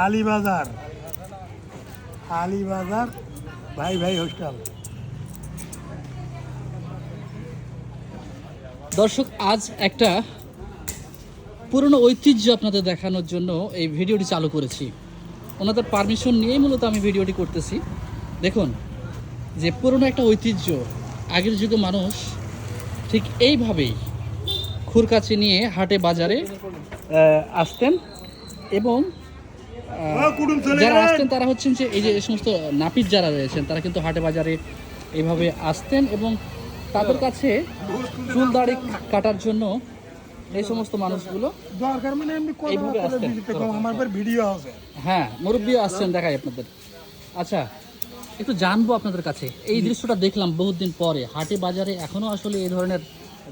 আলিবাজার। আলিবাজার ভাই ভাই হোস্টেল দর্শক, আজ একটা পুরনো ঐতিহ্য আপনাদের দেখানোর জন্য এই ভিডিওটি চালু করেছি। ওনাদের পারমিশন নিয়েই মূলত আমি ভিডিওটি করতেছি। দেখুন, যে পুরনো একটা ঐতিহ্য, আগের যুগে মানুষ ঠিক এইভাবেই খুরকাচি নিয়ে হাটে বাজারে আসতেন এবং যারা। আসতেন তারা হচ্ছেন যে এই যে এই সমস্ত নাপিত যারা রয়েছেন তারা কিন্তু হাটে বাজারে এইভাবে আসতেন এবং তাদের কাছে চুল দাড়ি কাটার জন্য এই সমস্ত মানুষগুলো দরকার মানে এমনি এইভাবে আসতেন। আমার ভিডিও আছে। হ্যাঁ মুরব্বীও আসছেন দেখাই আপনাদের। আচ্ছা একটু জানব আপনাদের কাছে। এই দৃশ্যটা দেখলাম বহুত দিন পরে। হাটে বাজারে এখনও আসলে এই ধরনের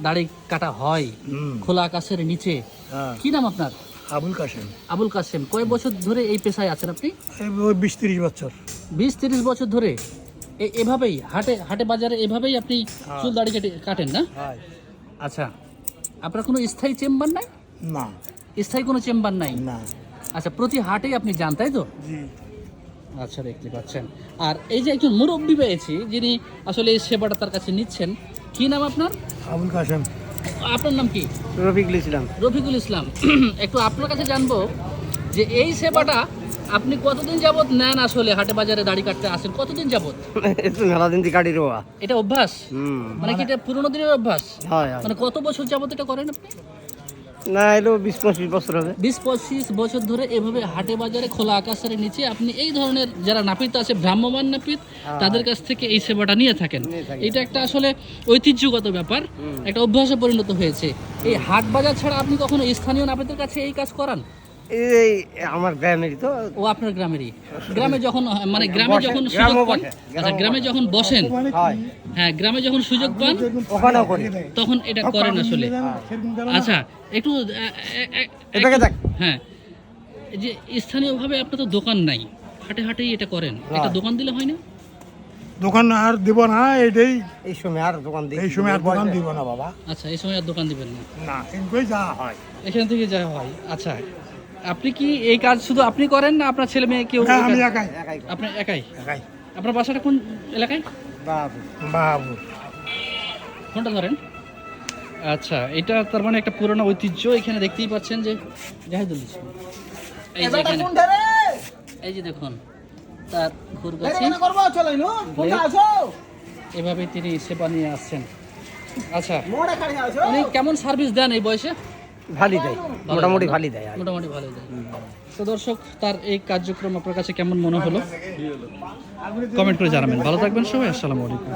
দাড়ি কাটা হয় খোলা আকাশের নিচে। হ্যাঁ। কি নাম আপনার? আবুল কাসেম আবুল কাসেম কয় বছর ধরে এই পেশায় আছেন আপনি? বিশ তিরিশ বছর। বিশ তিরিশ বছর ধরে। এভাবেই হাটে হাটে বাজারে এভাবেই আপনি চুল দাড়ি কেটে কাটেন না? হ্যাঁ। আচ্ছা আপনার কোনো স্থায়ী চেম্বার নাই? না। স্থায়ী কোনো চেম্বার নাই? না। আচ্ছা প্রতি হাটেই আপনি যান তাই তো? আচ্ছা দেখতে পাচ্ছেন। আর এই যে একজন মুরব্বী পেয়েছি যিনি আসলে এই সেবাটা তার কাছে নিচ্ছেন কি নাম আপনার? আবুল কাসেম আপনার নাম কি? রফিকুল ইসলাম। রফিকুল ইসলাম। একটু আপনার কাছে জানব যে এই সেবাটা আপনি কতদিন যাবত নেন আসলে হাটে বাজারে দাড়ি কাটতে? আসেন কতদিন যাবত একটু মেলা দিন থেকে গাড়ি রোয়া এটা অভ্যাস? মানে কি এটা পুরোনো দিনের অভ্যাস? মানে কত বছর যাবত এটা করেন আপনি? না এলো বিশ পঁচিশ বছর হবে। বিশ পঁচিশ বছর ধরে এভাবে হাটে বাজারে খোলা আকাশের নিচে আপনি এই ধরনের যারা নাপিত আছে ভ্রাম্যমান নাপিত তাদের কাছ থেকে এই সেবাটা নিয়ে থাকেন। এটা একটা আসলে ঐতিহ্যগত ব্যাপার। একটা অভ্যাসে পরিণত হয়েছে। এই হাট বাজার ছাড়া আপনি কখনো স্থানীয় নাপিতের কাছে এই কাজ করান? এই আমার গ্রামেরই তো। ও আপনার গ্রামেরই। গ্রামে যখন মানে গ্রামে যখন সুযোগ পান আচ্ছা গ্রামে যখন বসেন হ্যাঁ। গ্রামে যখন সুযোগ পান ওখানেও করি। তখন এটা করেন আসলে। আচ্ছা একটু হ্যাঁ যে স্থানীয়ভাবে আপনার তো দোকান নাই হাটে হাটেই এটা করেন। একটা দোকান দিলে হয় না? দোকান আর দিব না এটাই এই সময় আর দোকান দিই। এই সময় আর দোকান দিব না বাবা। আচ্ছা এই সময় আর দোকান দিবেন না। না এগুলোই যা হয়। এখান থেকে যা হয় আচ্ছা। আপনি কি এই কাজ শুধু আপনি করেন না আপনার ছেলে মেয়ে কেউ আমি একাই। একাই আপনি একাই? একাই। আপনার বাসাটা কোন এলাকায়? বাবু। বাবু। ফোনটা ধরেন? আচ্ছা এটা তার মানে একটা পুরনো ঐতিহ্য এখানে দেখতেই পাচ্ছেন যে জাহিদুল ইসলাম। এই যে এখানে। এই যে দেখুন তার খুরগাছি এভাবে তিনি সেবা নিয়ে আসছেন। আচ্ছা উনি কেমন সার্ভিস দেন এই বয়সে? ভালি দেয় মোটামুটি ভালোই দেয় আর মোটামুটি ভালো দেয়। তো দর্শক তার এই কার্যক্রম আপনার কাছে কেমন মনে হলো? কমেন্ট করে জানাবেন। ভালো থাকবেন সবাই আসসালামু আলাইকুম।